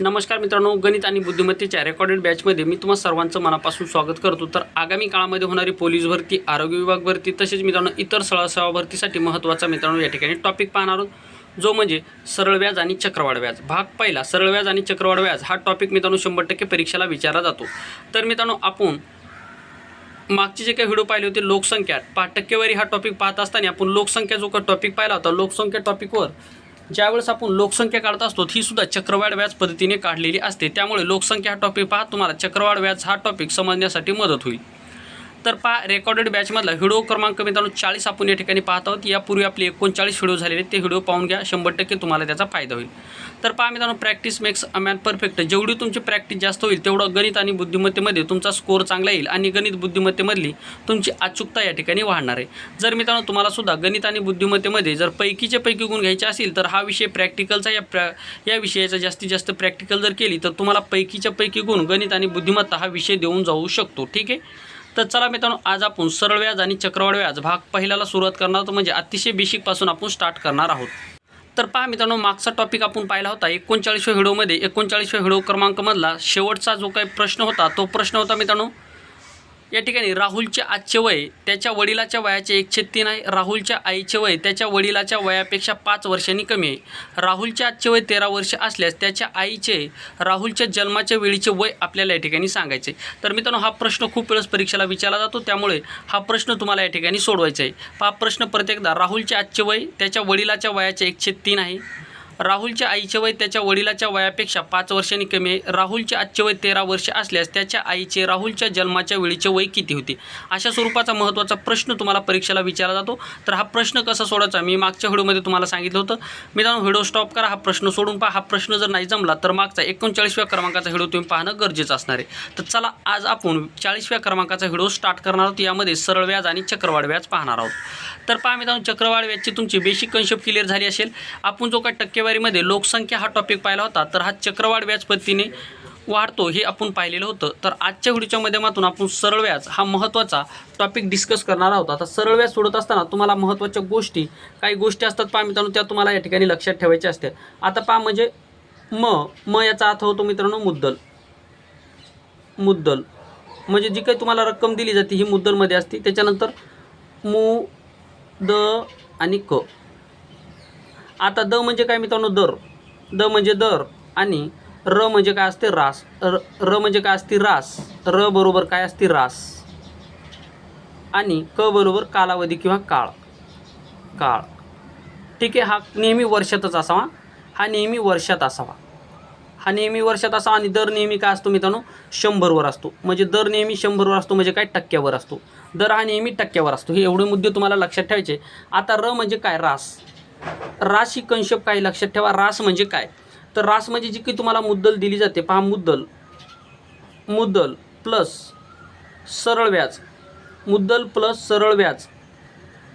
नमस्कार मित्रांनो गणित आणि बुद्धिमत्तेच्या रेकॉर्डेड बॅचमध्ये मी तुम्हाला सर्वांचं मनापासून स्वागत करतो. तर आगामी काळामध्ये होणारी पोलीस भरती आरोग्य विभाग भरती तसेच मित्रांनो इतर सळा सेवा भरतीसाठी महत्त्वाचा मित्रांनो या ठिकाणी टॉपिक पाहणार आहोत. जो म्हणजे सरळ व्याज आणि चक्रवाढ व्याज. भाग पहिला सरळ व्याज आणि चक्रवाढ व्याज हा टॉपिक मित्रांनो शंभर टक्के परीक्षेला विचारला जातो. तर मित्रांनो आपण मागचे जे काही व्हिडिओ पाहिले होते लोकसंख्या पाच टक्केवारी हा टॉपिक पाहत असताना आपण लोकसंख्या जो का टॉपिक पाहिला होता लोकसंख्या टॉपिकवर ज्यावेळेस आपण लोकसंख्या काढत असतो ही सुद्धा चक्रवाढ व्याज पद्धतीने काढलेली असते. त्यामुळे लोकसंख्या हा टॉपिक पहा तुम्हाला चक्रवाढ व्याज हा टॉपिक समजण्यासाठी मदत होईल. तर पहा रेकॉर्डेड बॅचमधला व्हिडिओ क्रमांक मित्रांनो चाळीस आपण या ठिकाणी पाहत आहोत. यापूर्वी आपले एकोणचाळीस व्हिडिओ झालेले आहेत. ते व्हिडिओ पाहून घ्या. शंभर टक्के तुम्हाला त्याचा फायदा होईल. तर पहा मित्रांनो practice makes a man perfect जेवढी तुमची प्रॅक्टिस जास्त होईल तेवढं गणित आणि बुद्धिमत्तेमध्ये तुमचा स्कोअर चांगला येईल आणि गणित बुद्धिमत्तेमधली तुमची अचूकता या ठिकाणी वाढणार आहे. जर मित्रांनो तुम्हाला सुद्धा गणित आणि बुद्धिमत्तेमध्ये जर पैकीचे पैकी गुण घ्यायचे असेल तर हा विषय प्रॅक्टिकलचा या प्र या विषयाचा जास्तीत जास्त प्रॅक्टिकल जर केली तर तुम्हाला पैकीच्या पैकी गुण गणित आणि बुद्धिमत्ता हा विषय देऊन जाऊ शकतो. ठीक आहे? तर चला मित्रांनो आज आपण सरळ व्याज आणि चक्रवाढ व्याज भाग पहिल्याला सुरुवात करणार आहोत. म्हणजे अतिशय बेसिकपासून आपण स्टार्ट करणार आहोत. तर पहा मित्रांनो मागचा टॉपिक आपण पाहिला होता एकोणचाळीसव्या व्हिडिओमध्ये एकोणचाळीसव्या व्हिडिओ क्रमांकमधला शेवटचा जो काही प्रश्न होता तो प्रश्न होता मित्रांनो या ठिकाणी राहुलचे आजचे वय त्याच्या वडिलाच्या वयाचे एकशे तीन आहे. राहुलच्या आईचे वय त्याच्या वडिलाच्या वयापेक्षा पाच वर्षांनी कमी आहे. राहुलचे आजचे वय तेरा वर्ष असल्यास त्याच्या आईचे राहुलच्या जन्माच्या वेळीचे वय आपल्याला या ठिकाणी सांगायचे तर मित्रांनो हा प्रश्न खूप वेळेस परीक्षेला विचारला जातो. त्यामुळे हा प्रश्न तुम्हाला या ठिकाणी सोडवायचा आहे. हा प्रश्न प्रत्येकदा राहुलचे आजचे वय त्याच्या वडिलाच्या वयाचे एकशे तीन आहे. राहुलच्या आईचे वय त्याच्या वडिलाच्या वयापेक्षा पाच वर्षांनी कमी आहे. राहुलचे आजचे वय तेरा वर्ष असल्यास त्याच्या आईचे राहुलच्या जन्माच्या वेळीचे वय किती होते? अशा स्वरूपाचा महत्त्वाचा प्रश्न तुम्हाला परीक्षेला विचारला जातो. तर हा प्रश्न कसा सोडायचा? मी मागच्या व्हिडिओमध्ये तुम्हाला सांगितलं होतं. मित्रांनो व्हिडिओ स्टॉप करा हा प्रश्न सोडून पहा. हा प्रश्न जर नाही जमला तर मागचा एकोणचाळीसव्या क्रमांकाचा व्हिडिओ तुम्ही पाहणं गरजेचं असणार आहे. तर चला आज आपण चाळीसव्या क्रमांकाचा व्हिडिओ स्टार्ट करणार आहोत. यामध्ये सरळ व्याज आणि चक्रवाढ व्याज पाहणार आहोत. तर पहा मित्रांनो चक्रवाढ व्याजची तुमची बेसिक कन्सेप्ट क्लिअर झाली असेल. आपण जो काय टक्के टक्केवारीमध्ये लोकसंख्या हा टॉपिक पाहिला होता तर हा चक्रवाढ व्याज पद्धतीने वाढतो हे आपण पाहिलेलं होतं. तर आजच्या व्हिडिओच्या माध्यमातून आपण सरळ व्याज हा महत्त्वाचा टॉपिक डिस्कस करणार आहोत. आता सरळ व्याज सोडत असताना तुम्हाला महत्त्वाच्या गोष्टी काही गोष्टी असतात पहा मित्रांनो त्या तुम्हाला या ठिकाणी लक्षात ठेवायच्या असतात आता पहा म्हणजे म म याचा अर्थ होतो मित्रांनो मुद्दल. मुद्दल. म्हणजे जी काही तुम्हाला रक्कम दिली जाते ही मुद्दलमध्ये असते. त्याच्यानंतर मु द आणि क. आता द म्हणजे काय मित्रांनो? दर. द म्हणजे दर आणि र म्हणजे काय असते? रास. र र म्हणजे काय असते? रास. र बरोबर काय असते? रास. आणि क बरोबर कालावधी किंवा काळ. काळ. ठीक आहे? हा नेहमी वर्षातच असावा. हा नेहमी वर्षात असावा. हा नेहमी वर्षात असावा आणि दर नेहमी काय असतो मित्रांनो? शंभरवर असतो. म्हणजे दर नेहमी शंभरवर असतो म्हणजे काय? टक्क्यावर असतो. दर हा नेहमी टक्क्यावर असतो. हे एवढे मुद्दे तुम्हाला लक्षात ठेवायचे. आता र म्हणजे काय? रास. रास ही कन्सेप्ट काही लक्षात ठेवा रास म्हणजे काय? तर रास म्हणजे जी की तुम्हाला मुद्दल दिली जाते. पहा मुद्दल. मुद्दल प्लस सरळ व्याज. मुद्दल प्लस सरळ व्याज.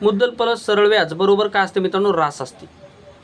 मुद्दल प्लस सरळ व्याज बरोबर काय असते मित्रांनो? रास असते.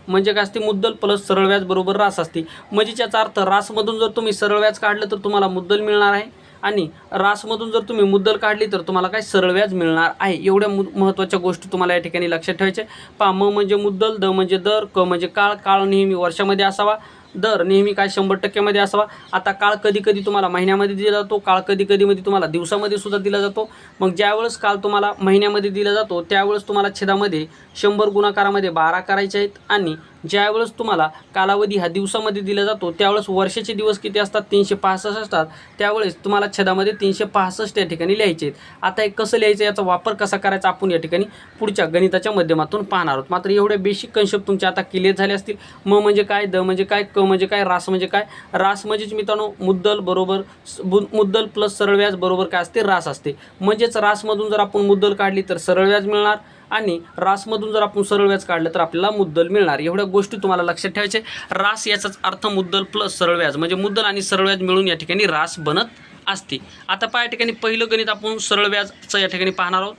म्हणजे काय असते? मुद्दल प्लस सरळ व्याज बरोबर रास असते. म्हणजे त्याचा अर्थ रासमधून जर तुम्ही सरळ व्याज काढलं तर तुम्हाला मुद्दल मिळणार आहे. आणि रासमधून जर तुम्ही मुद्दल काढली तर तुम्हाला काय सरळ व्याज मिळणार आहे. एवढ्या मु महत्त्वाच्या गोष्टी तुम्हाला या ठिकाणी लक्षात ठेवायचे पा म म्हणजे मुद्दल द म्हणजे दर क म्हणजे काळ. काळ नेहमी वर्षामध्ये असावा. दर नेहमी काय शंभर टक्क्यामध्ये असावा. आता काळ कधी कधी तुम्हाला महिन्यामध्ये दिला जातो. काळ कधी कधीमध्ये तुम्हाला दिवसामध्ये सुद्धा दिला जातो. मग ज्यावेळेस काळ तुम्हाला महिन्यामध्ये दिला जातो त्यावेळेस तुम्हाला छेदामध्ये शंभर गुणाकारामध्ये बारा करायचे आहेत आणि ज्यावेळेस तुम्हाला कालावधी हा दिवसामध्ये दिला जातो त्यावेळेस वर्षाचे दिवस किती असतात? तीनशे पासष्ट असतात. त्यावेळेस तुम्हाला छेदामध्ये तीनशे पासष्ट या ठिकाणी लिहायचे आहेत. आता हे कसं लिहायचं? याचा वापर कसा करायचा? आपण या ठिकाणी पुढच्या गणिताच्या माध्यमातून पाहणार आहोत. मात्र एवढे बेसिक कन्सेप्ट तुमचे आता क्लिअर झाले असतील. म म्हणजे काय? द म्हणजे काय? क म्हणजे काय? रास म्हणजे काय? रास म्हणजेच मित्रांनो मुद्दल बरोबर बु- मुद्दल प्लस सरळ व्याज बरोबर काय असते? रास असते. म्हणजेच रासमधून जर आपण मुद्दल काढली तर सरळ व्याज मिळणार. आणि रासमधून जर आपण सरळ व्याज काढलं तर आपल्याला मुद्दल मिळणार. एवढ्या गोष्टी तुम्हाला लक्षात ठेवायचे रास याचाच अर्थ मुद्दल प्लस सरळ व्याज. म्हणजे मुद्दल आणि सरळ व्याज मिळून या ठिकाणी रास बनत असते. आता पहा या ठिकाणी पहिलं गणित आपण सरळ व्याजचं या ठिकाणी पाहणार आहोत.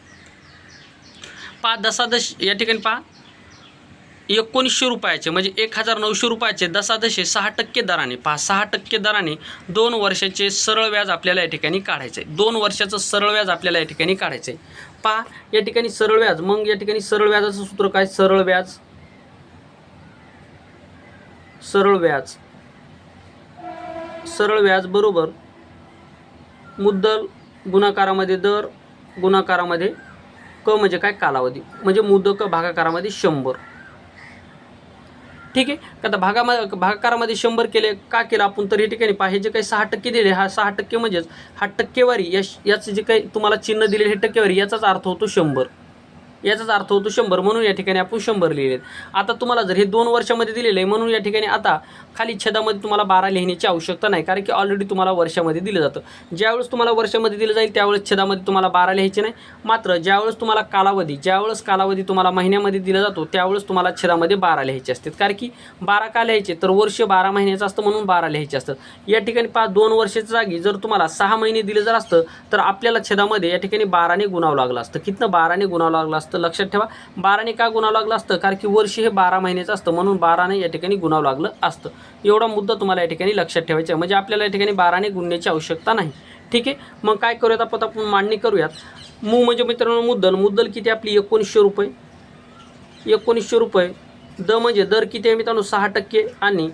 पहा दशादश या ठिकाणी पहा. एकोणीसशे रुपयाचे म्हणजे एक हजार नऊशे रुपयाचे दशादशे सहा टक्के दराने पहा सहा टक्के दराने दोन वर्षाचे सरळ व्याज आपल्याला या ठिकाणी काढायचं. आहे दोन वर्षाचं सरळ व्याज आपल्याला या ठिकाणी काढायचं. आहे पहा या ठिकाणी सरळ व्याज मग या ठिकाणी सरळ व्याजाचं सूत्र काय? सरळ व्याज. सरळ व्याज. सरळ व्याज बरोबर मुद्दल गुणाकारामध्ये दर गुणाकारामध्ये क म्हणजे काय? कालावधी. म्हणजे मुदक भागाकारामध्ये शंभर. ठीक आहे? का आता भागामध्ये भागाकारामध्ये शंभर केले का केलं आपण? तर हे ठिकाणी पहा हे जे काही सहा टक्के दिले हा सहा टक्के म्हणजेच हा टक्केवारी या याचं जे काही तुम्हाला चिन्ह दिले हे टक्केवारी याचाच अर्थ होतो शंभर. याचाच अर्थ होतो शंभर म्हणून या ठिकाणी आपण शंभर लिहिले आता तुम्हाला जर हे दोन वर्षामध्ये दिलेलं आहे म्हणून या ठिकाणी आता खाली छेदामध्ये तुम्हाला बारा लिहिण्याची आवश्यकता नाही कारण की ऑलरेडी तुम्हाला वर्षामध्ये दिलं जातं. ज्यावेळेस तुम्हाला वर्षामध्ये दिलं जाईल त्यावेळेस छेदामध्ये तुम्हाला बारा लिहायचे नाही. मात्र ज्यावेळेस तुम्हाला कालावधी ज्यावेळेस कालावधी तुम्हाला महिन्यामध्ये दिला जातो त्यावेळेस तुम्हाला छेदामध्ये बारा लिहायचे असतात. कारण की बारा का लिहायचे? तर वर्ष बारा महिन्याचं असतं म्हणून बारा लिहायचे असतात. या ठिकाणी पाच दोन वर्षाच्या जागी जर तुम्हाला सहा महिने दिलं जर असतं तर आपल्याला छेदामध्ये या ठिकाणी बाराने गुणावं लागलं असतं. कितनं बाराने गुणावं लागलं असतं? लक्षात ठेवा बाराने का गुणावं लागलं असतं? कारण की वर्ष हे बारा महिन्याचं असतं म्हणून बाराने या ठिकाणी गुणावं लागलं असतं. एवढा मुद्दा तुम्हाला या ठिकाणी लक्षात ठेवायचा आहे. म्हणजे आपल्याला या ठिकाणी बाराने गुणण्याची आवश्यकता नाही. ठीक आहे? मग काय करूयात आपण? आपण मांडणी करूयात. मू म्हणजे मित्रांनो मुद्दल. मुद्दल किती आपली? एकोणीसशे रुपये. एकोणीसशे रुपये. द म्हणजे दर किती आहे मित्रांनो? सहा टक्के. आणि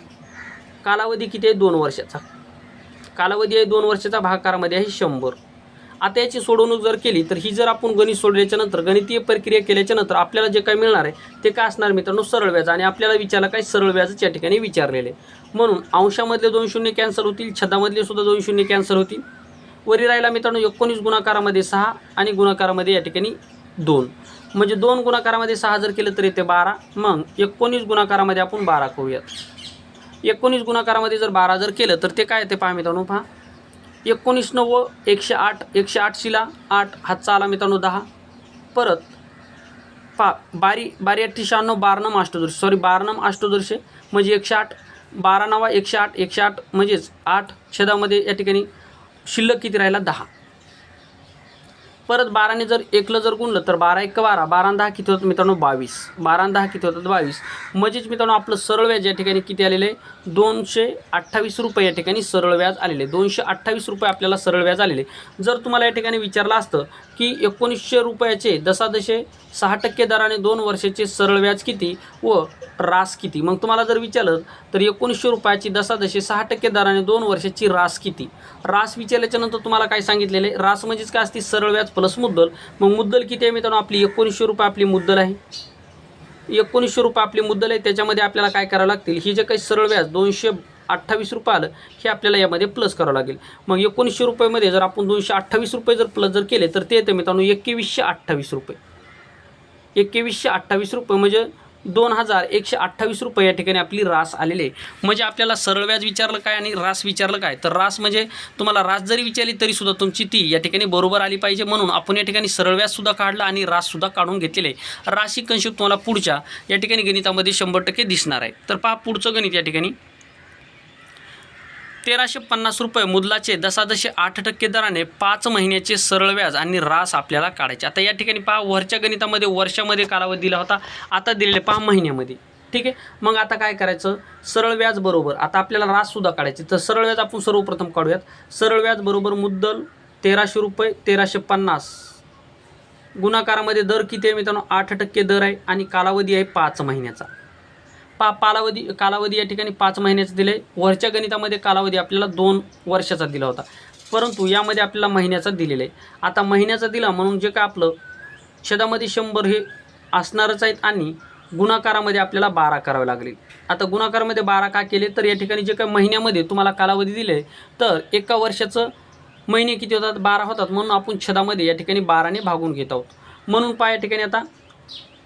कालावधी किती आहे? दोन वर्षाचा. कालावधी आहे दोन वर्षाचा भागाकारामध्ये आहे शंभर. आता याची सोडवणूक जर केली तर ही जर आपण गणित सोडल्याच्यानंतर गणितीय प्रक्रिया केल्याच्यानंतर आपल्याला जे काय मिळणार आहे ते काय असणार मित्रांनो? सरळ व्याज. आणि आपल्याला विचारलं काय? सरळ व्याजच या ठिकाणी विचारलेले. म्हणून अंशामधले दोन शून्य कॅन्सल होतील छदामधले सुद्धा दोन शून्य कॅन्सल होतील. वरी राहिला मित्रांनो एकोणीस गुणाकारामध्ये सहा आणि गुणाकारामध्ये या ठिकाणी दोन. म्हणजे दोन गुणाकारामध्ये सहा जर केलं तर येते बारा. मग एकोणीस गुणाकारामध्ये आपण बारा करूयात. एकोणीस गुणाकारामध्ये जर बारा जर केलं तर ते काय येते पहा मित्रांनो पहा. एकोणीस नव्व एकशे आठ एकशे आठशीला आठ हातचा आला मित्रांनो दहा. परत पा बारी बारी अठ्ठी शहाण्णव बारनम अष्टदोर्ष सॉरी बारनम अष्टदोर्ष म्हणजे एकशे आठ. बारा नवा एकशे आठ एकशे आठ म्हणजेच आठ छेदामध्ये या ठिकाणी शिल्लक किती राहिला? दहा. परत बाराने जर एकलं जर गुणलं तर बारा एक बारा. बारा दहा किती होतात मित्रांनो? बावीस. बारा दहा किती होतात? बावीस. म्हणजेच मित्रांनो आपलं सरळ व्याज या ठिकाणी किती आलेलं आहे? दोनशे अठ्ठावीस रुपये या ठिकाणी सरळ व्याज आलेले आहे. दोनशे अठ्ठावीस रुपये आपल्याला सरळ व्याज आलेले आहे. जर तुम्हाला या ठिकाणी विचारलं असतं की एकोणीसशे रुपयाचे दशादशे सहा टक्के दराने दोन वर्षाचे सरळ व्याज किती व रास किती? मग तुम्हाला जर विचारलं तर एकोणीसशे रुपयाची दशादशे सहा टक्के दराने दोन वर्षाची रास किती? रास विचारल्याच्यानंतर तुम्हाला काय सांगितलेलं आहे? रास म्हणजेच काय असते? सरळ व्याज प्लस मुद्दल. मग मुद्दल किती आहे मित्रांनो? आपली एकोणीसशे रुपये आपली मुद्दल आहे. एकोणीसशे रुपये आपली मुद्दल आहे त्याच्यामध्ये आपल्याला काय करावं लागतील? ही जे काही सरळ व्याज दोनशे अठ्ठावीस रुपये आलं हे आपल्याला यामध्ये प्लस करावं लागेल. मग एकोणीसशे रुपयेमध्ये जर आपण दोनशे अठ्ठावीस रुपये जर प्लस जर केले तर ते येते मित्रांनो एकवीसशे अठ्ठावीस रुपये. एकवीसशे अठ्ठावीस रुपये म्हणजे दोन हजार एकशे अठ्ठावीस रुपये या ठिकाणी आपली रास आलेली आहे. म्हणजे आपल्याला सरळ व्याज विचारलं काय आणि रास विचारलं काय? तर रास म्हणजे तुम्हाला रास जरी विचारली तरी सुद्धा तुमची ती या ठिकाणी बरोबर आली पाहिजे. म्हणून आपण या ठिकाणी सरळ व्याज सुद्धा काढलं आणि रास सुद्धा काढून घेतलेले आहे. राशी कंशिक तुम्हाला पुढच्या या ठिकाणी गणितामध्ये शंभर टक्के दिसणार आहे. तर पहा पुढचं गणित या ठिकाणी. तेराशे पन्नास रुपये मुदलाचे दशादशे आठ टक्के दराने पाच महिन्याचे सरळ व्याज आणि रास आपल्याला काढायचे. आता या ठिकाणी पहा वरच्या गणितामध्ये वर्षामध्ये कालावधी दिला होता. आता दिलेले पहा महिन्यामध्ये. ठीक आहे? मग आता काय करायचं? सरळ व्याज बरोबर. आता आपल्याला राससुद्धा काढायचे. तर सरळ व्याज आपण सर्वप्रथम काढूयात. सरळ व्याज बरोबर मुद्दल तेराशे रुपये तेराशे पन्नास. गुणाकारामध्ये दर किती आहे मित्रांनो? आठ टक्के दर आहे आणि कालावधी आहे पाच महिन्याचा. पा कालावधी कालावधी या ठिकाणी पाच महिन्याचा आहे वरच्या गणितामध्ये कालावधी आपल्याला दोन वर्षाचा दिला होता. परंतु यामध्ये आपल्याला महिन्याचा दिलेला. आहे आता महिन्याचा दिला म्हणून जे काय आपलं छेदामध्ये शंभर हे असणारच आहेत आणि गुणाकारामध्ये आपल्याला बारा करावे लागले. आता गुणाकारामध्ये बारा का केले? तर या ठिकाणी जे काही महिन्यामध्ये तुम्हाला कालावधी दिले तर एका वर्षाचं महिने किती होतात? बारा होतात. म्हणून आपण छदामध्ये या ठिकाणी बाराने भागून घेत आहोत. म्हणून पहा या ठिकाणी आता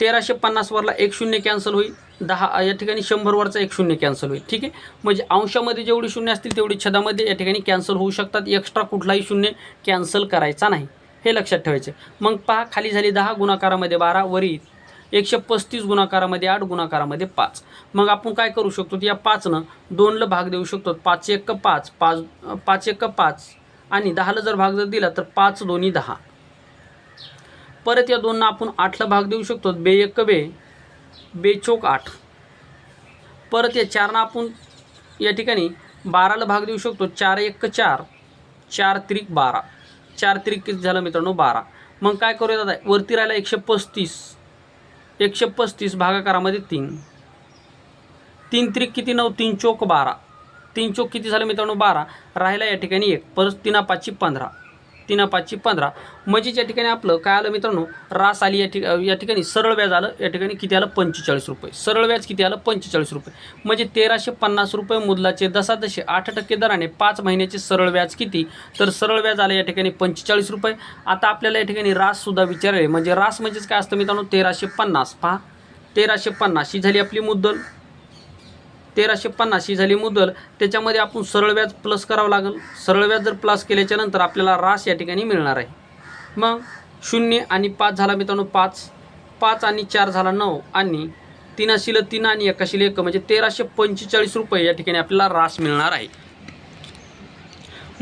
तेराशे पन्नासवरला एक शून्य कॅन्सल होईल. दहा या ठिकाणी शंभरवरचा एक शून्य कॅन्सल होईल. ठीक आहे? म्हणजे अंशामध्ये जेवढी शून्य असतील तेवढी छदामध्ये या ठिकाणी कॅन्सल होऊ शकतात. एक्स्ट्रा कुठलाही शून्य कॅन्सल करायचा नाही. हे लक्षात ठेवायचे मग पहा खाली झाली दहा गुणाकारामध्ये बारा वरी एकशे पस्तीस गुणाकारामध्ये आठ गुणाकारामध्ये पाच. मग आपण काय करू शकतो? या पाचनं दोनला भाग देऊ शकतो. पाच एक पाच. पाच पाच एक पाच. आणि दहाला जर भाग जर दिला तर पाच दोन्ही दहा. परत या दोनना आपण आठला भाग देऊ शकतो. बे एक बे. बेचोक आठ. परत या चारनं आपण या ठिकाणी बाराला भाग देऊ शकतो. चार एक चार चार त्रिक बारा. चार त्रिक किती झालं मित्रांनो? बारा. मग काय करूया दादा वरती राहिला एकशे पस्तीस. एकशे पस्तीस भागाकारामध्ये तीन. तीन त्रिक किती? नऊ. तीन चोक बारा. तीन चोक किती झालं मित्रांनो? बारा. राहिला या ठिकाणी एक. परत तीना पाचशे पंधरा. तीन पाचशे पंधरा. म्हणजेच या ठिकाणी आपलं काय आलं मित्रांनो? रास आली या ठिका या ठिकाणी. सरळ व्याज आलं. या ठिकाणी किती आलं? पंचेचाळीस रुपये. सरळ व्याज किती आलं? पंचेचाळीस रुपये. म्हणजे तेराशे पन्नास रुपये मुदलाचे दशादशे आठ टक्के दराने पाच महिन्याचे सरळ व्याज किती? तर सरळ व्याज आलं या ठिकाणी पंचेचाळीस रुपये. आता आपल्याला या ठिकाणी राससुद्धा विचारले. म्हणजे रास म्हणजेच काय असतं मित्रांनो? तेराशे पन्नास. पहा. तेराशे पन्नास ही झाली आपली मुद्दल. तेराशे पन्नास ही झाली मुदल. त्याच्यामध्ये आपण सरळ व्याज प्लस करावं लागेल. सरळ व्याज जर प्लस केल्याच्यानंतर आपल्याला रास या ठिकाणी मिळणार आहे. मग शून्य आणि पाच झाला मित्रांनो पाच. पाच आणि चार झाला नऊ आणि तीन अशील तीन आणि एकाशील एक म्हणजे तेराशे पंचेचाळीस रुपये या ठिकाणी आपल्याला रास मिळणार आहे.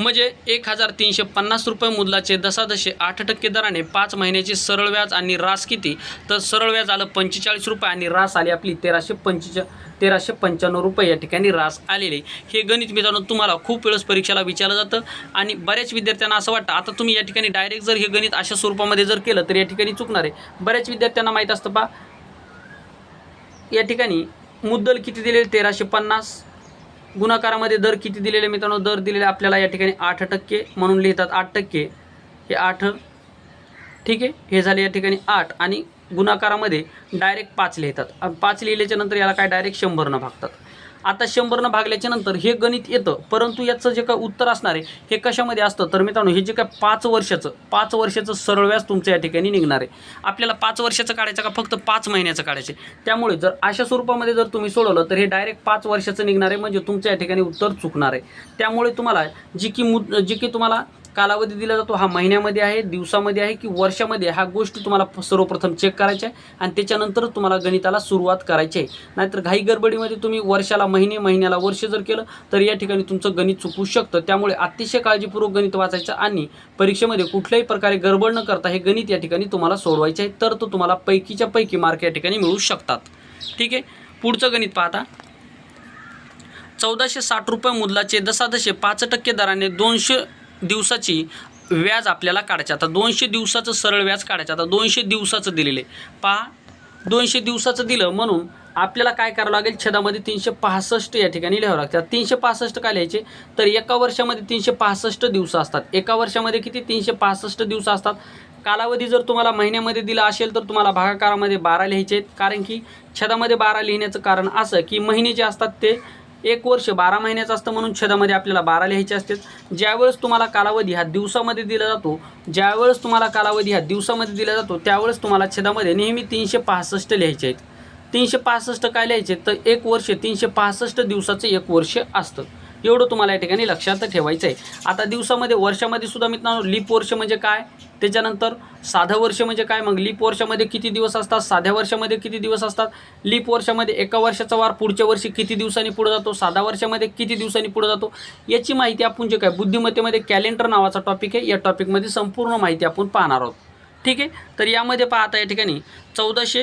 म्हणजे एक हजार तीनशे पन्नास रुपये मुदलाचे दशादशे आठ टक्के दराने पाच महिन्याचे सरळ व्याज आणि रास किती? तर सरळ व्याज आलं पंचेचाळीस रुपये आणि रास आली आपली तेराशे पंचेचा तेराशे पंच्याण्णव रुपये या ठिकाणी रास आलेले हे गणित मित्रांनो तुम्हाला खूप वेळेस परीक्षेला विचारलं जातं आणि बऱ्याच विद्यार्थ्यांना असं वाटतं आता तुम्ही या ठिकाणी डायरेक्ट जर हे गणित अशा स्वरूपामध्ये जर केलं तर या ठिकाणी चुकणार आहे. बऱ्याच विद्यार्थ्यांना माहीत असतं पा या ठिकाणी मुद्दल किती दिलेले तेराशे पन्नास गुणाकारामध्ये दर किती दिलेले मित्रांनो? दर दिलेले आपल्याला या ठिकाणी आठ टक्के म्हणून लिहितात आठ टक्के. हे आठ ठीक आहे? हे झाले या ठिकाणी आठ आणि गुणाकारामध्ये डायरेक्ट पाच लिहितात. पाच लिहिल्याच्या नंतर याला काय? डायरेक्ट शंभरनं भागतात. आता शंभरनं भागल्याच्या नंतर हे गणित येतं परंतु याचं जे काय उत्तर असणार आहे हे कशामध्ये असतं? तर मित्रांनो हे जे काय पाच वर्षाचं पाच वर्षाचं सरळ व्याज तुमचं या ठिकाणी निघणार आहे. आपल्याला पाच वर्षाचं काढायचं का? फक्त पाच महिन्याचं काढायचं त्यामुळे जर अशा स्वरूपामध्ये जर तुम्ही सोडवलं तर हे डायरेक्ट पाच वर्षाचं निघणार आहे म्हणजे तुमचं या ठिकाणी उत्तर चुकणार आहे. त्यामुळे तुम्हाला जी की मुद जी की तुम्हाला कालावधी दिला जातो हा महिन्यामध्ये आहे दिवसामध्ये आहे की वर्षामध्ये हा ह्या गोष्टी तुम्हाला सर्वप्रथम चेक करायच्या आहे आणि त्याच्यानंतर तुम्हाला गणिताला सुरुवात करायची आहे. नाहीतर घाई गडबडीमध्ये तुम्ही वर्षाला महिने महिन्याला वर्ष जर केलं तर या ठिकाणी तुमचं गणित चुकू शकतं. त्यामुळे अतिशय काळजीपूर्वक गणित वाचायचं आणि परीक्षेमध्ये कुठल्याही प्रकारे गडबड न करता हे गणित या ठिकाणी तुम्हाला सोडवायचे आहे. तर तो तुम्हाला पैकीच्या पैकी मार्क या ठिकाणी मिळू शकतात. ठीक आहे? पुढचं गणित पाहता. चौदाशे साठ रुपये मुदलाचे दशादशे पाच टक्के दराने दोनशे दिवसाची व्याज आपल्याला काढायचे. आता दोनशे दिवसाचं सरळ व्याज काढायचं. आता दोनशे दिवसाचं दिलेले. पहा दोनशे दिवसाचं दिलं म्हणून आपल्याला काय करावं लागेल? छेदामध्ये तीनशे पासष्ट या ठिकाणी लिहावं लागतात तीनशे पासष्ट काय लिहायचे? तर एका वर्षामध्ये तीनशे पासष्ट दिवस असतात. एका वर्षामध्ये किती? तीनशे पासष्ट दिवस असतात. कालावधी जर तुम्हाला महिन्यामध्ये दिला असेल तर तुम्हाला भागाकारामध्ये बारा लिहायचे आहेत. कारण की छेदामध्ये बारा लिहिण्याचं कारण असं की महिने जे असतात ते एक वर्ष बारा महिन्याचं असतं म्हणून छेदामध्ये आपल्याला बारा लिहायचे असते ज्यावेळेस तुम्हाला कालावधी हा दिवसामध्ये दिला जातो ज्यावेळेस तुम्हाला कालावधी हा दिवसामध्ये दिला जातो त्यावेळेस तुम्हाला छेदामध्ये नेहमी तीनशे पासष्ट लिहायचे आहेत. तीनशे पासष्ट काय लिहायचे? तर एक वर्ष तीनशे पासष्ट दिवसाचं एक वर्ष असतं. एवढं तुम्हाला या ठिकाणी लक्षात ठेवायचं आहे आता दिवसामध्ये वर्षामध्ये सुद्धा मित्रांनो लीप वर्ष म्हणजे काय? त्याच्यानंतर साधं वर्ष म्हणजे काय मग? लीप वर्षामध्ये किती दिवस असतात? साध्या वर्षामध्ये किती दिवस असतात? लीप वर्षामध्ये एका वर्षाचा वार पुढच्या वर्षी किती दिवसांनी पुढे जातो? साधा वर्षामध्ये किती दिवसांनी पुढे जातो? याची माहिती आपण जे काय बुद्धिमत्तेमध्ये कॅलेंडर नावाचा टॉपिक आहे या टॉपिकमध्ये संपूर्ण माहिती आपण पाहणार आहोत. ठीक आहे? तर यामध्ये पाहता या ठिकाणी चौदाशे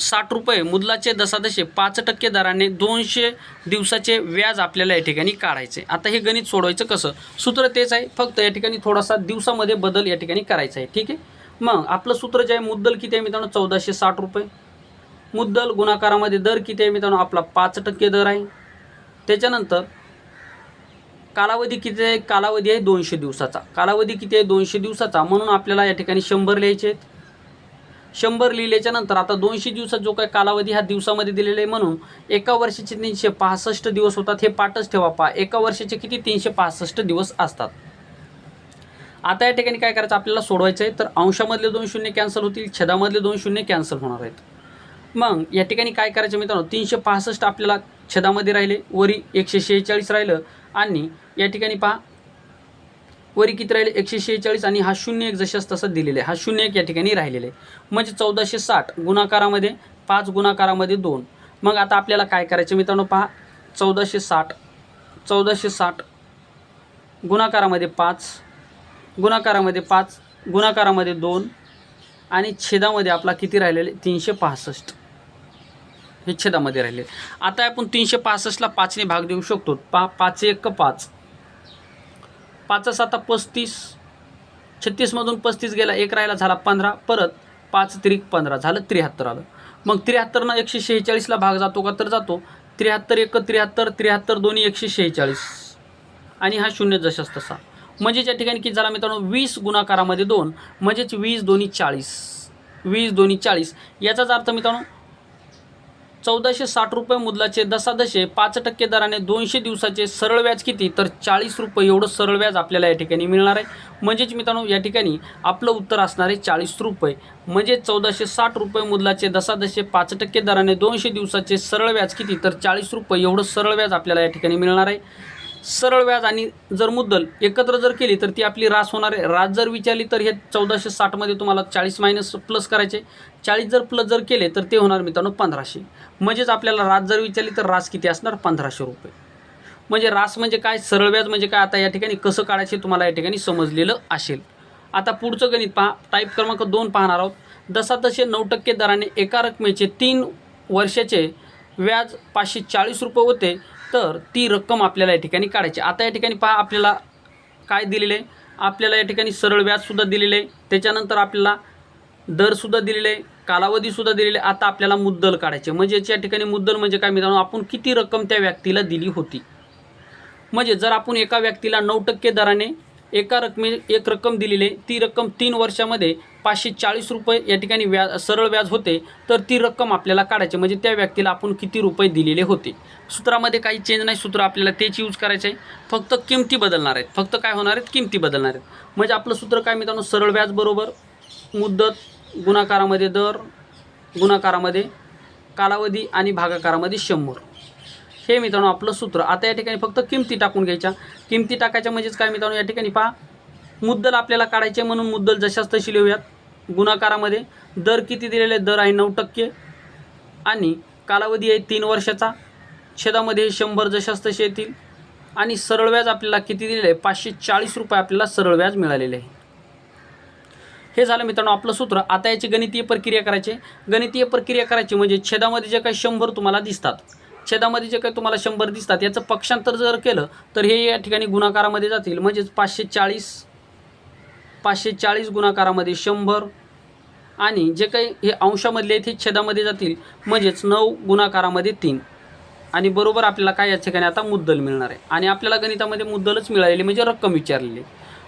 साठ रुपये मुदलाचे दशादशे पाच टक्के दराने दोनशे दिवसाचे व्याज आपल्याला या ठिकाणी काढायचे. आता हे गणित सोडवायचं कसं? सूत्र तेच आहे फक्त या ठिकाणी थोडासा दिवसामध्ये बदल या ठिकाणी करायचा आहे. ठीक आहे? मग आपलं सूत्र जे आहे मुद्दल किती आहे मित्रांनो? चौदाशे साठ रुपये. मुद्दल गुणाकारामध्ये दर किती आहे मित्रांनो? आपला पाच टक्के दर आहे. त्याच्यानंतर कालावधी किती आहे? कालावधी आहे दोनशे दिवसाचा. कालावधी किती आहे? दोनशे दिवसाचा. म्हणून आपल्याला या ठिकाणी शंभर लिहायचे आहेत. शंभर लिहिल्याच्या नंतर आता दोनशे दिवसात जो काय कालावधी हा दिवसामध्ये दिलेला आहे म्हणून एका वर्षाचे तीनशे पासष्ट दिवस होतात हे पाठच ठेवा पहा. एका वर्षाचे किती? तीनशे पासष्ट दिवस असतात. आता या ठिकाणी काय करायचं? आपल्याला सोडवायचं आहे तर अंशामधले दोन शून्य कॅन्सल होतील छेदामधले दोन शून्य कॅन्सल होणार आहेत. मग या ठिकाणी काय करायचं मित्रांनो? तीनशे पासष्ट आपल्याला छेदामध्ये राहिले वरी एकशे शेहेचाळीस राहिलं आणि या ठिकाणी पहा वरी किती राहिले? एकशे शेहेचाळीस आणि हा शून्य एक जशास तसं दिलेले आहे. हा शून्य एक या ठिकाणी राहिलेले आहे. म्हणजे चौदाशे साठ गुणाकारामध्ये पाच गुणाकारामध्ये दोन. मग आता आपल्याला काय करायचं मित्रांनो? पहा चौदाशे साठ चौदाशे साठ गुणाकारामध्ये पाच गुणाकारामध्ये पाच गुणाकारामध्ये दोन आणि छेदामध्ये आपला किती राहिलेले? तीनशे पासष्ट. हे छेदामध्ये राहिले आता आपण तीनशे पासष्टला पाचने भाग देऊ शकतो. पा पाच एक पाच. पाच साता पस्तीस छत्तीसमधून पस्तीस गेला एक राहिला झाला पंधरा परत पाच त्रिक पंधरा झालं त्र्याहत्तर आलं. मग त्र्याहत्तरनं एकशे शेहेचाळीसला भाग जातो का? तर जातो. त्र्याहत्तर एक त्र्याहत्तर त्र्याहत्तर दोन्ही एकशे शेहेचाळीस. आणि हा शून्य जशास तसा म्हणजे या ठिकाणी किती झाला मित्रांनो वीस गुणाकारामध्ये दोन म्हणजेच वीस दोन्ही चाळीस. वीस दोन्ही चाळीस. याचाच अर्थ मित्रांनो चौदाशे साठ रुपये मुदलाचे दशादशे पाच टक्के दराने दोनशे दिवसाचे सरळ व्याज किती? तर चाळीस रुपये एवढं सरळ व्याज आपल्याला या ठिकाणी मिळणार आहे. म्हणजेच मित्रांनो या ठिकाणी आपलं उत्तर असणार आहे चाळीस रुपये. म्हणजे चौदाशे साठ रुपये मुदलाचे दशादशे पाच टक्के दराने दोनशे दिवसाचे सरळ व्याज किती? तर चाळीस रुपये एवढं सरळ व्याज आपल्याला या ठिकाणी मिळणार आहे. सरळ व्याज आणि जर मुद्दल एकत्र जर केली तर ती आपली रास होणार आहे. रास जर विचारली तर हे चौदाशे साठमध्ये तुम्हाला चाळीस मायनस प्लस करायचे. चाळीस जर प्लस जर केले तर ते होणार मित्रांनो पंधराशे. म्हणजेच आपल्याला रास जर विचारली तर रास किती असणार? पंधराशे रुपये. म्हणजे रास म्हणजे काय? सरळ व्याज म्हणजे काय? आता या ठिकाणी कसं काढायचे तुम्हाला या ठिकाणी समजलेलं असेल. आता पुढचं गणित पहा. टाईप क्रमांक दोन पाहणार आहोत. दशादशे नऊ टक्के दराने एका रकमेचे तीन वर्षाचे व्याज पाचशे चाळीस रुपये होते. तर ती रक्कम आपल्याला या ठिकाणी काढायची. आता या ठिकाणी पहा आपल्याला काय दिलेलं? आहे आपल्याला या ठिकाणी सरळ व्याजसुद्धा दिलेलं. आहे त्याच्यानंतर आपल्याला दरसुद्धा दिलेले आहे कालावधीसुद्धा दिलेले. आहे. आता आपल्याला मुद्दल काढायचे. म्हणजे याच्या ठिकाणी मुद्दल म्हणजे काय मित्रांनो? आपण किती रक्कम त्या व्यक्तीला दिली होती? म्हणजे जर आपण एका व्यक्तीला नऊ टक्के दराने एका रकमे एक रक्कम दिलेली आहे ती रक्कम तीन वर्षामध्ये पाचशे चाळीस रुपये या ठिकाणी व्याज सरळ व्याज होते तर ती रक्कम आपल्याला काढायची. म्हणजे त्या व्यक्तीला आपण किती रुपये दिलेले होते. सूत्रामध्ये काही चेंज नाही सूत्र आपल्याला तेच यूज करायचं आहे फक्त किमती बदलणार आहेत. फक्त काय होणार आहेत? किमती बदलणार आहेत. म्हणजे आपलं सूत्र काय मित्रांनो? सरळ व्याज बरोबर मुद्दत गुणाकारामध्ये दर गुणाकारामध्ये कालावधी आणि भागाकारामध्ये शंभर. हे मित्रांनो आपलं सूत्र. आता या ठिकाणी फक्त किमती टाकून घ्यायच्या. किमती टाकायच्या म्हणजेच काय मित्रांनो? या ठिकाणी पहा. मुद्दल आपल्याला काढायचे म्हणून मुद्दल जशाच तशी लिहूयात. गुणाकारामध्ये दर किती दिलेले दर आहे नऊ टक्के. आणि कालावधी आहे तीन वर्षाचा. छेदामध्ये शंभर जशास तसे येतील. आणि सरळ व्याज आपल्याला किती दिलेलं आहे? पाचशे चाळीस रुपये आपल्याला सरळ व्याज मिळालेले आहे. हे झालं मित्रांनो आपलं सूत्र. आता याची गणितीय प्रक्रिया करायची गणितीय प्रक्रिया करायची म्हणजे छेदामध्ये जे काही शंभर तुम्हाला दिसतात छेदामध्ये जे काही तुम्हाला शंभर दिसतात याचं पक्षांतर जर केलं तर हे या ठिकाणी गुणाकारामध्ये जातील. म्हणजेच पाचशे चाळीस पाचशे चाळीस गुणाकारामध्ये शंभर. आणि जे काही हे अंशामधले आहेत हे छेदामध्ये जातील म्हणजेच नऊ गुणाकारामध्ये तीन. आणि बरोबर आपल्याला काय या ठिकाणी आता मुद्दल मिळणार आहे. आणि आपल्याला गणितामध्ये मुद्दलच मिळालेली म्हणजे रक्कम विचारलेली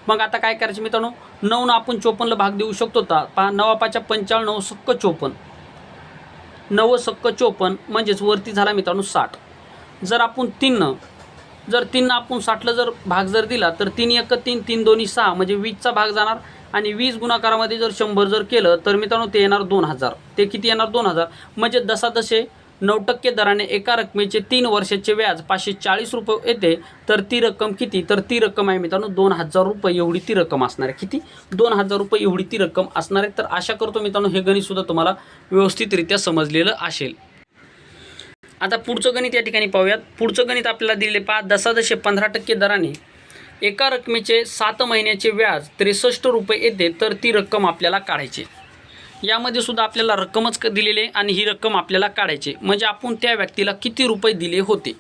मग आता काय करायचं मित्रांनो? नऊनं आपण चोपन्नला भाग देऊ शकतो ता. पहा नवा पाच्या पंचाळ नऊ सक्क चोपन्न. नव सक्क चोपन्न म्हणजेच वरती झाला मित्रांनो साठ. जर आपण तीननं जर तीन आपण साठला जर भाग जर दिला तर तीन एक तीन तीन दोन्ही सहा म्हणजे वीसचा भाग जाणार. आणि वीस गुणाकारामध्ये जर शंभर जर केलं तर मित्रांनो ते येणार दोन हजार. ते किती येणार? दोन हजार. म्हणजे दशादशे नऊ टक्के दराने एका रकमेचे तीन वर्षाचे व्याज पाचशे चाळीस रुपये येते. तर ती रक्कम किती? तर ती रक्कम आहे मित्रांनो दोन हजार रुपये एवढी ती रक्कम असणार आहे. किती? दोन हजार रुपये एवढी ती रक्कम असणार आहे. तर आशा करतो मित्रांनो हे गणितसुद्धा तुम्हाला व्यवस्थितरित्या समजलेलं असेल. आता पुढचं गणित या ठिकाणी पाहूयात. पुढचं गणित आपल्याला दिले पहा दशादशे पंधरा टक्के दराने एका रकमेचे सात महिन्याचे व्याज त्रेसष्ट रुपये येते तर ती रक्कम आपल्याला काढायची. यामध्ये सुद्धा आपल्याला रक्कमच क- दिलेली आहे आणि ही रक्कम आपल्याला काढायची म्हणजे आपण त्या व्यक्तीला किती रुपये दिले होते?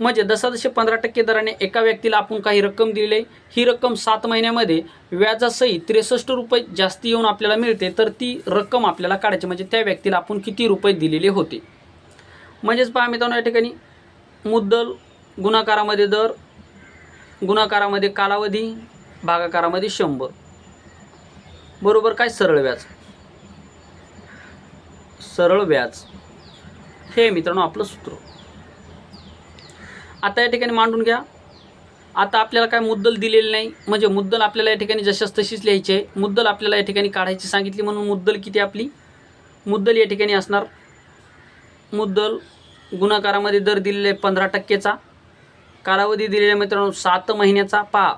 म्हणजे दशादशे पंधरा टक्के दराने एका व्यक्तीला आपण काही रक्कम दिलेली आहे. ही रक्कम सात महिन्यामध्ये व्याजासहित त्रेसष्ट रुपये जास्ती येऊन आपल्याला मिळते तर ती रक्कम आपल्याला काढायची म्हणजे त्या व्यक्तीला आपण किती रुपये दिलेले होते? म्हणजेच पहा मित्रांनो या ठिकाणी मुद्दल गुणाकारामध्ये दर गुणाकारामध्ये कालावधी भागाकारामध्ये शंभर. बरोबर काय? सरळ व्याज. सरळ व्याज. हे मित्रांनो आपलं सूत्र. आता या ठिकाणी मांडून घ्या. आता आपल्याला काय मुद्दल दिलेली नाही? म्हणजे मुद्दल आपल्याला या ठिकाणी जशाच तशीच लिहायची आहे. मुद्दल आपल्याला या ठिकाणी काढायची सांगितली म्हणून मुद्दल किती आपली? मुद्दल या ठिकाणी असणार. मुद्दल गुणाकारामध्ये दर दिलेला आहे पंधरा टक्केचा कालावधी दिलेला मित्रांनो सात महिन्याचा. पा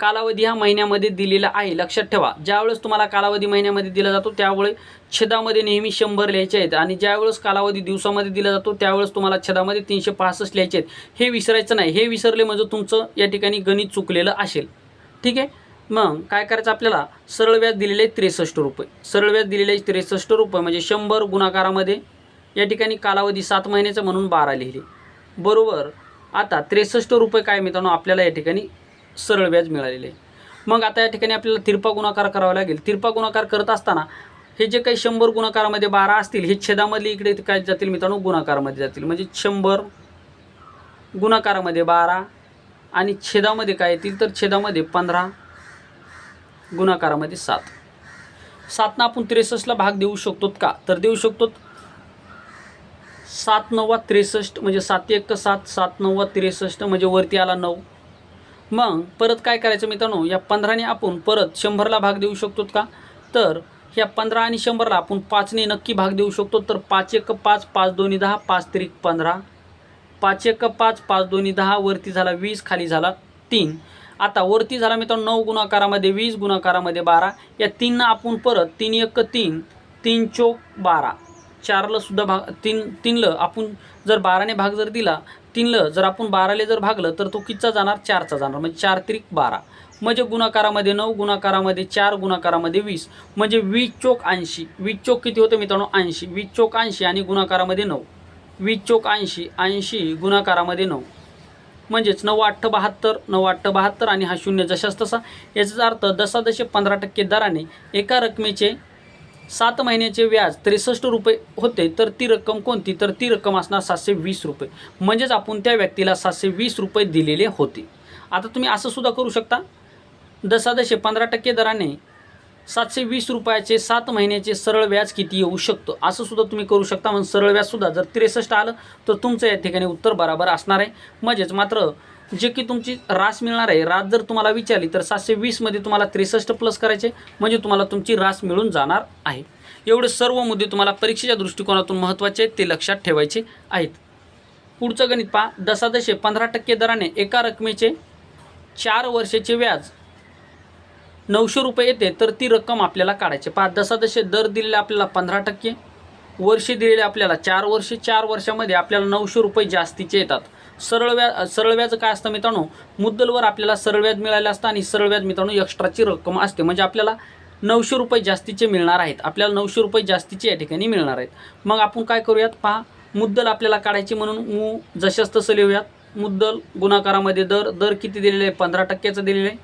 कालावधी हा महिन्यामध्ये दिलेला आहे लक्षात ठेवा. ज्यावेळेस तुम्हाला कालावधी महिन्यामध्ये दिला जातो त्यावेळेस छेदामध्ये नेहमी शंभर लिहायचे आहेत. आणि ज्यावेळेस कालावधी दिवसामध्ये दिला जातो त्यावेळेस तुम्हाला छेदामध्ये तीनशे पासष्ट लिहायचे आहेत. हे विसरायचं नाही. हे विसरले म्हणजे तुमचं या ठिकाणी गणित चुकलेलं असेल. ठीक आहे? मग काय करायचं आपल्याला? सरळ व्याज दिलेले आहे त्रेसष्ट रुपये. सरळ व्याज दिलेले आहे त्रेसष्ट रुपये म्हणजे शंभर गुणाकारामध्ये या ठिकाणी कालावधी सात महिन्याचा म्हणून बारा लिहिली. बरोबर. आता त्रेसष्ट रुपये काय मित्रांनो आपल्याला या ठिकाणी सरळ व्याज मिळालेले आहे. मग आता या ठिकाणी आपल्याला तिरपा गुणाकार करावा लागेल. तिरपा गुणाकार करत असताना हे जे काही शंभर गुणाकारामध्ये बारा असतील हे छेदामधले इकडे काय जातील मित्रांनो गुणाकारामध्ये जातील. म्हणजे शंभर गुणाकारामध्ये बारा आणि छेदामध्ये काय येतील तर छेदामध्ये पंधरा गुणाकारामध्ये सात. सातनं आपण त्रेसष्टला भाग देऊ शकतो का? तर देऊ शकतो सात नव्वा त्रेसष्ट म्हणजे सात एक सात सात नव्वा त्रेसष्ट म्हणजे वरती आला नऊ. मग परत काय करायचं मित्रांनो? या पंधराने आपण परत शंभरला भाग देऊ शकतो का? तर ह्या पंधरा आणि शंभरला आपण पाचने नक्की भाग देऊ शकतो. तर पाच एक पाच पाच दोन्ही दहा पाच त्रिक पंधरा. पाच एक पाच पाच दोन्ही दहा वरती झाला वीस खाली झाला तीन. आता वरती झाला मित्रांनो नऊ गुणाकारामध्ये वीस गुणाकारामध्ये बारा. या तीननं आपण परत तीन एक तीन तीन चोक बारा. चारला सुद्धा भाग तीन तीनलं आपण जर बाराने भाग जर दिला तीनलं जर आपण बाराले जर भागलं तर तो कितचा जाणार? चारचा जाणार. म्हणजे चार त्रिक बारा. म्हणजे गुणाकारामध्ये नऊ गुणाकारामध्ये चार गुणाकारामध्ये वीस. म्हणजे वीस चोक ऐंशी. वीस चोक किती होतं मित्रांनो? ऐंशी. वीस चोक ऐंशी आणि गुणाकारामध्ये नऊ. वीस चोक ऐंशी ऐंशी गुणाकारामध्ये नऊ. म्हणजेच नऊ अठ्ठ बहात्तर नऊ अठ्ठ बहात्तर आणि हा शून्य जशास तसा याचा अर्थ दसादशे पंधरा टक्के दराने एका रकमेचे सात महिन्याचे व्याज त्रेसष्ट रुपये होते तर ती रक्कम कोणती? तर ती रक्कम असणार सातशे वीस रुपये. म्हणजेच आपण त्या व्यक्तीला सातशे वीस रुपये दिलेले होते. आता तुम्ही असं सुद्धा करू शकता. दसादशे पंधरा टक्के दराने सातशे वीस रुपयाचे सात महिन्याचे सरळ व्याज किती येऊ शकतो? असं सुद्धा तुम्ही करू शकता. म्हणून सरळ व्याजसुद्धा जर त्रेसष्ट आलं तर तुमचं या ठिकाणी उत्तर बराबर असणार आहे. म्हणजेच मात्र जे की तुमची रास मिळणार आहे. रास जर तुम्हाला विचारली तर सातशे वीसमध्ये तुम्हाला त्रेसष्ट प्लस करायचे. म्हणजे तुम्हाला तुमची रास मिळून जाणार आहे. एवढे सर्व मुद्दे तुम्हाला परीक्षेच्या दृष्टिकोनातून महत्त्वाचे आहेत ते लक्षात ठेवायचे आहेत. पुढचं गणित पहा. दशादशे पंधरा टक्के दराने एका रकमेचे चार वर्षाचे व्याज नऊशे रुपये येते तर ती रक्कम आपल्याला काढायची. पहा दशादशे दर दिलेले आपल्याला पंधरा टक्के वर्षे दिलेले आपल्याला चार वर्षे चार वर्षामध्ये आपल्याला नऊशे रुपये जास्तीचे येतात. सरळ व्याज सरळ व्याज काय असतं मित्रांनो? मुद्दलवर आपल्याला सरळ व्याज मिळालं असतं आणि सरळ व्याज मित्रांनो एक्स्ट्राची रक्कम असते. म्हणजे आपल्याला नऊशे रुपये जास्तीचे मिळणार आहेत. आपल्याला नऊशे रुपये जास्तीचे या ठिकाणी मिळणार आहेत. मग आपण काय करूयात? पहा मुद्दल आपल्याला काढायची म्हणून मू जशास तसं लिहूयात मुद्दल गुणाकारामध्ये दर दर किती दिलेले आहे? पंधरा टक्क्याचं दिलेलं आहे.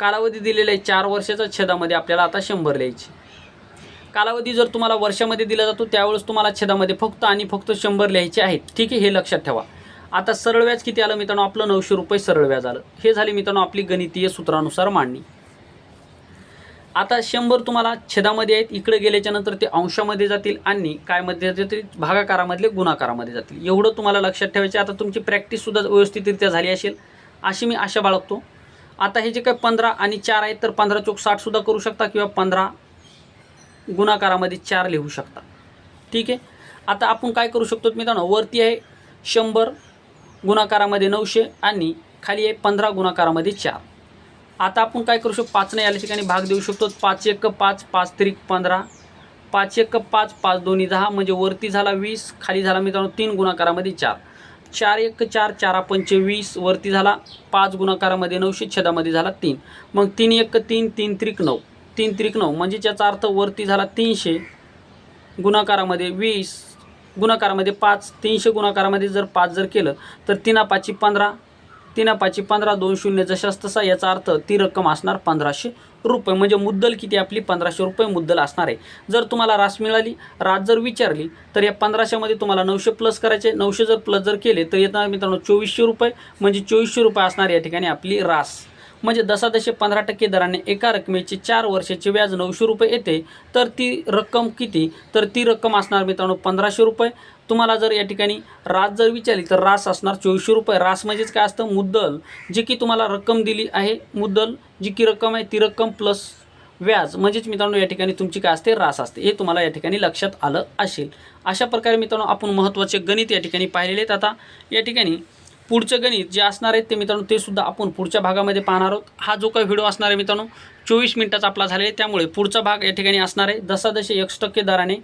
कालावधी दिलेला आहे चार वर्षाच्या छेदामध्ये आपल्याला आता शंभर लिहायची. कालावधी जर तुम्हाला वर्षामध्ये दिला जातो त्यावेळेस तुम्हाला छेदामध्ये फक्त आणि फक्त शंभर लिहायचे आहेत. ठीक आहे? हे लक्षात ठेवा. आता सरळ व्याज किती आलं मित्रांनो? आपलं नऊशे रुपये सरळ व्याज आलं. हे झाले मित्रांनो आपली गणितीय सूत्रानुसार मांडणी. आता शंभर तुम्हाला छेदामध्ये आहेत. इकडे गेल्याच्यानंतर ते अंशामध्ये जातील आणि कायमध्ये जातील भागाकारामधले गुणाकारामध्ये जातील. एवढं तुम्हाला लक्षात ठेवायचे. आता तुमची प्रॅक्टिससुद्धा व्यवस्थितरित्या झाली असेल. अशी मी आशा बाळगतो. आता हे जे काही पंधरा आणि चार आहेत तर पंधरा चौक साठसुद्धा करू शकता किंवा पंधरा गुणाकारामध्ये चार लिहू शकता. ठीक आहे? आता आपण काय करू शकतो मित्रांनो? वरती आहे शंभर गुणाकारामध्ये नऊशे आणि खाली आहे पंधरा गुणाकारामध्ये चार. आता आपण काय करू शकतो? पाच नाही या ठिकाणी भाग देऊ शकतो. पाच एक पाच पाच त्रिक पंधरा. पाच एक पाच पाच दोन्ही दहा म्हणजे वरती झाला वीस खाली झाला मित्रांनो तीन गुणाकारामध्ये चार. चार एक चार चारा पंचवीस वरती झाला पाच गुणाकारामध्ये नऊशे छेदामध्ये झाला तीन. मग तीन एक तीन तीन त्रिक नऊ. तीन त्रिक नऊ म्हणजे त्याचा अर्थ वरती झाला तीनशे गुणाकारामध्ये वीस गुणाकारामध्ये पाच तीनशे गुणाकारामध्ये जर पाच जर केलं तर तिना पाचशे पंधरा तिना पाचशे पंधरा दोन शून्य जशा तसा याचा अर्थ ती रक्कम असणार पंधराशे रुपये. म्हणजे मुद्दल किती? आपली पंधराशे रुपये मुद्दल असणार आहे. जर तुम्हाला रास मिळाली रास जर विचारली तर या पंधराशेमध्ये तुम्हाला नऊशे प्लस करायचे नऊशे जर प्लस जर केले तर येताना मित्रांनो चोवीसशे रुपये म्हणजे चोवीसशे रुपये असणार या ठिकाणी आपली रास. म्हणजे दशादशे पंधरा टक्के दराने एका रकमेचे चार वर्षाचे व्याज नऊशे रुपये येते तर ती रक्कम किती? तर ती रक्कम असणार मित्रांनो पंधराशे रुपये. तुम्हाला जर या ठिकाणी रास जर विचारली तर रास असणार चोवीसशे रुपये. रास म्हणजेच काय असतं? मुद्दल. जी की तुम्हाला रक्कम दिली आहे मुद्दल. जी की रक्कम आहे ती रक्कम प्लस व्याज. म्हणजेच मित्रांनो या ठिकाणी तुमची काय असते? रास असते. हे तुम्हाला या ठिकाणी लक्षात आलं असेल. अशा प्रकारे मित्रांनो आपण महत्त्वाचे गणित या ठिकाणी पाहिलेले आहेत. आता या ठिकाणी पुढचं गणित जे असणार आहेत ते मित्रांनो ते सुद्धा आपण पुढच्या भागामध्ये पाहणार आहोत. हा जो काही व्हिडिओ असणार आहे मित्रांनो चोवीस मिनिटाचा आपला झालेला आहे. त्यामुळे पुढचा भाग या ठिकाणी असणार आहे. दशादशे एक टक्के दराने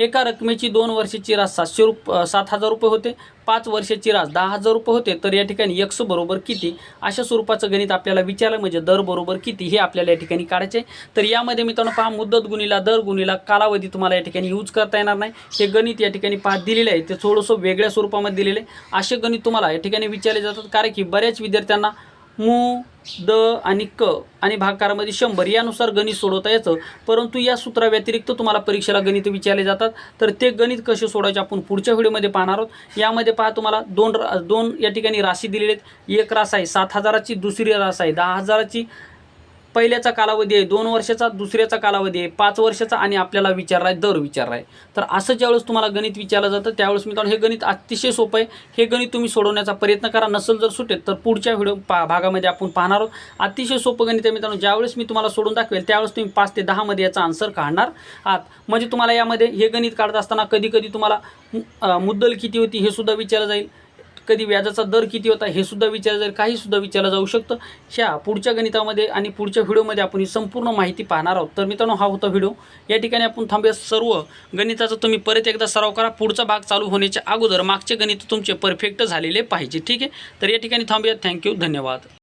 एका रकमेची दोन वर्षाची रास सातशे रुप सात हजार रुपये होते. पाच वर्षाची रास दहा हजार रुपये होते. तर या ठिकाणी यक्स बरोबर किती? अशा स्वरूपाचं गणित आपल्याला विचारलं म्हणजे दर बरोबर किती? हे आपल्याला या ठिकाणी काढायचे तर यामध्ये मित्रांनो पहा मुदत गुणीला दर गुणीला कालावधी तुम्हाला या ठिकाणी यूज करता येणार नाही. हे गणित या ठिकाणी पहा दिलेलं आहे. ते थोडंसं वेगळ्या स्वरूपामध्ये दिलेलं आहे. असे गणित तुम्हाला या ठिकाणी विचारले जातात. कारण की बऱ्याच विद्यार्थ्यांना मू द आणि क आणि भाकारामध्ये शंभर यानुसार गणित सोडवता येतं परंतु या सूत्राव्यतिरिक्त तुम्हाला परीक्षेला गणित विचारले जातात. तर ते गणित कसे सोडायचे आपण पुढच्या व्हिडिओमध्ये पाहणार आहोत. यामध्ये पहा तुम्हाला दोन रा दोन या ठिकाणी राशी दिलेली आहेत. एक रास आहे सात हजाराची दुसरी रास आहे दहा हजाराची पहिल्याचा कालावधी आहे दोन वर्षाचा दुसऱ्याचा कालावधी आहे पाच वर्षाचा आणि आपल्याला विचारला आहे दर विचारला आहे तर असं ज्यावेळेस तुम्हाला गणित विचारलं जातं त्यावेळेस मित्रांनो हे गणित अतिशय सोपं आहे. हे गणित तुम्ही सोडवण्याचा प्रयत्न करा नसेल जर सुटेल तर पुढच्या व्हिडिओ पा भागामध्ये आपण पाहणार आहोत. अतिशय सोपं गणित आहे मित्रांनो ज्यावेळेस मी तुम्हाला सोडून दाखवेल त्यावेळेस तुम्ही पाच ते दहामध्ये याचा आन्सर काढणार आहात. म्हणजे तुम्हाला यामध्ये हे गणित काढत असताना कधी कधी तुम्हाला मुद्दल किती होती हे सुद्धा विचारलं जाईल. कधी व्याजाचा दर किती होता हे सुद्धा विचारलं जाईल काही सुद्धा विचारलं जाऊ शकतं. ह्या पुढच्या गणितामध्ये आणि पुढच्या व्हिडिओमध्ये आपण ही संपूर्ण माहिती पाहणार आहोत. तर मित्रांनो हा होता व्हिडिओ. या ठिकाणी आपण थांबूया. सर्व गणिताचा तुम्ही परत एकदा सराव करा. पुढचा भाग चालू होण्याच्या अगोदर मागचे गणित तुमचे परफेक्ट झालेले पाहिजे. ठीक आहे? तर या ठिकाणी थांबूया. थँक्यू धन्यवाद.